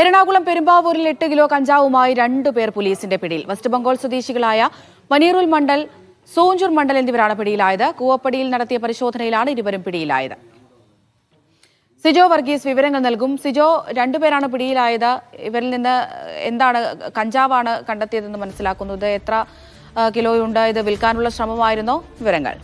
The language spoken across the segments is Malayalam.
എറണാകുളം പെരുമ്പാവൂരിൽ എട്ട് കിലോ കഞ്ചാവുമായി രണ്ടു പേർ പോലീസിന്റെ പിടിയിൽ. വെസ്റ്റ് ബംഗാൾ സ്വദേശികളായ മനീറുൽ മണ്ഡൽ സോഞ്ചൂർ മണ്ഡൽ എന്നിവരാണ് പിടിയിലായത്. കൂവപ്പടിയിൽ നടത്തിയ പരിശോധനയിലാണ് ഇരുവരും പിടിയിലായത്. സിജോ വർഗീസ് വിവരങ്ങൾ നൽകും. സിജോ രണ്ടുപേരാണ് പിടിയിലായത്. ഇവരിൽ നിന്ന് എന്താണ് കഞ്ചാവാണ് കണ്ടെത്തിയതെന്ന് മനസ്സിലാക്കുന്നത്? എത്ര കിലോയുണ്ട്? ഇത് വിൽക്കാനുള്ള ശ്രമമായിരുന്നോ? വിവരങ്ങൾ.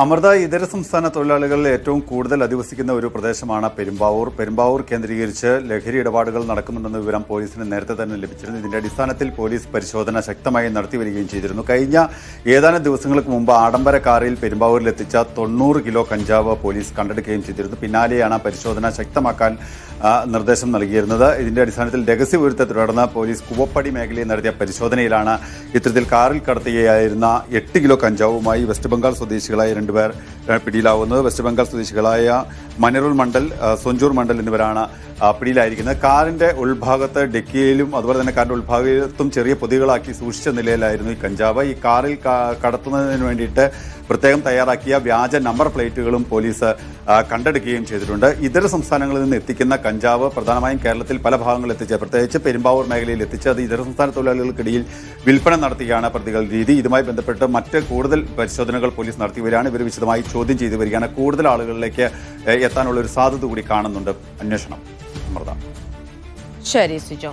അമൃത ഇതര സംസ്ഥാന തൊഴിലാളികൾ ഏറ്റവും കൂടുതൽ അധിവസിക്കുന്ന ഒരു പ്രദേശമാണ് പെരുമ്പാവൂർ. പെരുമ്പാവൂർ കേന്ദ്രീകരിച്ച് ലഹരി ഇടപാടുകൾ നടക്കുന്നുണ്ടെന്ന വിവരം പോലീസിന് നേരത്തെ തന്നെ ലഭിച്ചിരുന്നു. ഇതിന്റെ അടിസ്ഥാനത്തിൽ പോലീസ് പരിശോധന ശക്തമായി നടത്തിവരികയും ചെയ്തിരുന്നു. കഴിഞ്ഞ ഏതാനും ദിവസങ്ങൾക്ക് മുമ്പ് ആഡംബര കാറിൽ പെരുമ്പാവൂരിൽ എത്തിച്ച തൊണ്ണൂറ് കിലോ കഞ്ചാവ് പോലീസ് കണ്ടെടുക്കുകയും ചെയ്തിരുന്നു. പിന്നാലെയാണ് പരിശോധന ശക്തമാക്കാൻ നിർദ്ദേശം നൽകിയിരുന്നത്. ഇതിന്റെ അടിസ്ഥാനത്തിൽ രഹസ്യവിവരത്തെ തുടർന്ന് പോലീസ് കുവപ്പടി മേഖലയിൽ നടത്തിയ പരിശോധനയിലാണ് ഇത്തരത്തിൽ കാറിൽ കടത്തുകയായിരുന്ന എട്ട് കിലോ കഞ്ചാവുമായി വെസ്റ്റ് ബംഗാൾ സ്വദേശികളായ രണ്ടുപേർ പിടിയിലാവുന്നത്. വെസ്റ്റ് ബംഗാൾ സ്വദേശികളായ മനിറുൽ മണ്ഡൽ സൊഞ്ചൂർ മണ്ഡൽ എന്നിവരാണ് പിടിയിലായിരിക്കുന്നത്. കാറിന്റെ ഉൾഭാഗത്ത് ഡെക്കിയിലും അതുപോലെ തന്നെ കാറിന്റെ ഉൾഭാഗത്തും ചെറിയ പൊതികളാക്കി സൂക്ഷിച്ച നിലയിലായിരുന്നു ഈ കഞ്ചാവ്. ഈ കാറിൽ കടത്തുന്നതിന് വേണ്ടിയിട്ട് പ്രത്യേകം തയ്യാറാക്കിയ വ്യാജ നമ്പർ പ്ലേറ്റുകളും പോലീസ് കണ്ടെടുക്കുകയും ചെയ്തിട്ടുണ്ട്. ഇതര സംസ്ഥാനങ്ങളിൽ നിന്ന് എത്തിക്കുന്ന കഞ്ചാവ് പ്രധാനമായും കേരളത്തിൽ പല ഭാഗങ്ങളിൽ എത്തിച്ച് പ്രത്യേകിച്ച് പെരുമ്പാവൂർ മേഖലയിൽ എത്തിച്ച് അത് ഇതര സംസ്ഥാന തൊഴിലാളികൾക്കിടയിൽ വിൽപ്പന നടത്തുകയാണ് പ്രതികൾ രീതി. ഇതുമായി ബന്ധപ്പെട്ട് മറ്റ് കൂടുതൽ പരിശോധനകൾ പോലീസ് നടത്തി വരികയാണ് ഇവർ വിശദമായി ചോദ്യം ചെയ്തു വരികയാണ്. കൂടുതൽ ആളുകളിലേക്ക് എത്താനുള്ള ഒരു സാധ്യത കൂടി കാണുന്നുണ്ട്. അന്വേഷണം. അമൃത ശരി സിജോ.